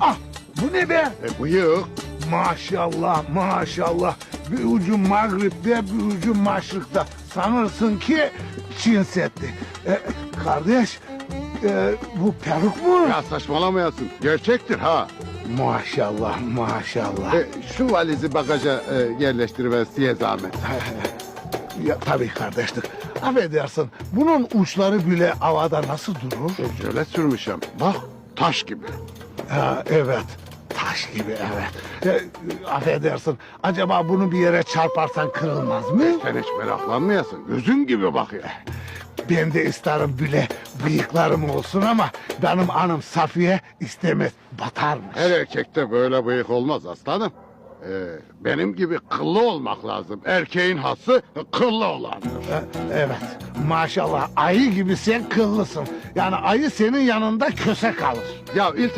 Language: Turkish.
Ah bu ne be? E, bıyık. Maşallah maşallah. Bir ucu Mağrip'te bir ucu Maşrık'ta. Sanırsın ki Çin Seddi. E, kardeş e, bu peruk mu? Ya saçmalamayasın. Gerçektir ha. Maşallah maşallah. E, şu valizi bagaja e, yerleştiriver size zahmet. Ya, tabii kardeşlik. Affedersin bunun uçları bile havada nasıl durur? E, şöyle sürmüşüm. Bak taş gibi. Ha, evet. Taş gibi evet. E, affedersin. Acaba bunu bir yere çarparsan kırılmaz mı? Sen hiç meraklanmayasın. Gözün gibi bak ya. Ben de isterim bile bıyıklarım olsun ama benim anım Safiye istemez. Batarmış. Her erkekte böyle bıyık olmaz aslanım. E, benim gibi kıllı olmak lazım. Erkeğin hası kıllı olandır. E, evet. Maşallah ayı gibi sen kıllısın. Yani ayı senin yanında köse kalır. Ya iltifat